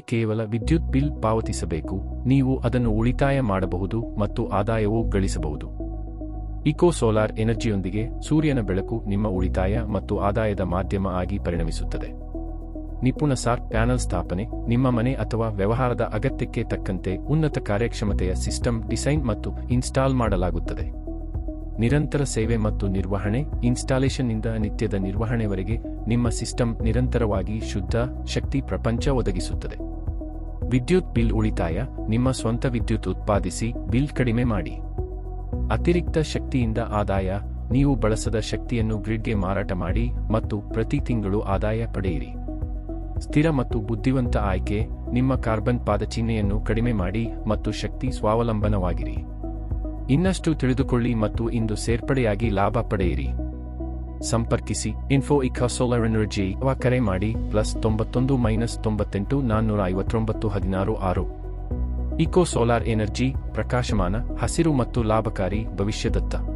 ಕೇವಲ ವಿದ್ಯುತ್ ಬಿಲ್ ಪಾವತಿಸಬೇಕು. ನೀವು ಅದನ್ನು ಉಳಿತಾಯ ಮಾಡಬಹುದು ಮತ್ತು ಆದಾಯವೂ ಗಳಿಸಬಹುದು. ಇಕೋ ಸೋಲಾರ್ ಎನರ್ಜಿಯೊಂದಿಗೆ ಸೂರ್ಯನ ಬೆಳಕು ನಿಮ್ಮ ಉಳಿತಾಯ ಮತ್ತು ಆದಾಯದ ಮಾಧ್ಯಮ ಆಗಿ ಪರಿಣಮಿಸುತ್ತದೆ. ನಿಪುಣ ಸಾರ್ ಪ್ಯಾನಲ್ ಸ್ಥಾಪನೆ, ನಿಮ್ಮ ಮನೆ ಅಥವಾ ವ್ಯವಹಾರದ ಅಗತ್ಯಕ್ಕೆ ತಕ್ಕಂತೆ ಉನ್ನತ ಕಾರ್ಯಕ್ಷಮತೆಯ ಸಿಸ್ಟಮ್ ಡಿಸೈನ್ ಮತ್ತು ಇನ್ಸ್ಟಾಲ್ ಮಾಡಲಾಗುತ್ತದೆ. ನಿರಂತರ ಸೇವೆ ಮತ್ತು ನಿರ್ವಹಣೆ ಇನ್ಸ್ಟಾಲೇಷನ್ನಿಂದ ನಿತ್ಯದ ನಿರ್ವಹಣೆವರೆಗೆ ನಿಮ್ಮ ಸಿಸ್ಟಮ್ ನಿರಂತರವಾಗಿ ಶುದ್ಧ, ಶಕ್ತಿ ಪ್ರಪಂಚ ಒದಗಿಸುತ್ತದೆ. ವಿದ್ಯುತ್ ಬಿಲ್ ಉಳಿತಾಯ, ನಿಮ್ಮ ಸ್ವಂತ ವಿದ್ಯುತ್ ಉತ್ಪಾದಿಸಿ ಬಿಲ್ ಕಡಿಮೆ ಮಾಡಿ. ಅತಿರಿಕ್ತ ಶಕ್ತಿಯಿಂದ ಆದಾಯ, ನೀವು ಬಳಸದ ಶಕ್ತಿಯನ್ನು ಗ್ರಿಡ್ಗೆ ಮಾರಾಟ ಮಾಡಿ ಮತ್ತು ಪ್ರತಿ ತಿಂಗಳು ಆದಾಯ ಪಡೆಯಿರಿ. ಸ್ಥಿರ ಮತ್ತು ಬುದ್ಧಿವಂತ ಆಯ್ಕೆ, ನಿಮ್ಮ ಕಾರ್ಬನ್ ಪಾದಚಿಹ್ನೆಯನ್ನು ಕಡಿಮೆ ಮಾಡಿ ಮತ್ತು ಶಕ್ತಿ ಸ್ವಾವಲಂಬನವಾಗಿರಿ. ಇನ್ನಷ್ಟು ತಿಳಿದುಕೊಳ್ಳಿ ಮತ್ತು ಇಂದು ಸೇರ್ಪಡೆಯಾಗಿ ಲಾಭ ಪಡೆಯಿರಿ. ಸಂಪರ್ಕಿಸಿ. ಇನ್ಫೋ ಇಕಾ ಸೋಲಾರ್ ಎನರ್ಜಿ ಅಥವಾ ಕರೆ ಮಾಡಿ. ಪ್ಲಸ್ ತೊಂಬತ್ತೊಂದು ಮೈನಸ್ ತೊಂಬತ್ತೆಂಟು ನಾನ್ನೂರ ಐವತ್ತೊಂಬತ್ತು ಹದಿನಾರು ಆರು. ಇಕೋ ಸೋಲಾರ್ ಎನರ್ಜಿ ಪ್ರಕಾಶಮಾನ, ಹಸಿರು ಮತ್ತು ಲಾಭಕಾರಿ ಭವಿಷ್ಯದತ್ತ.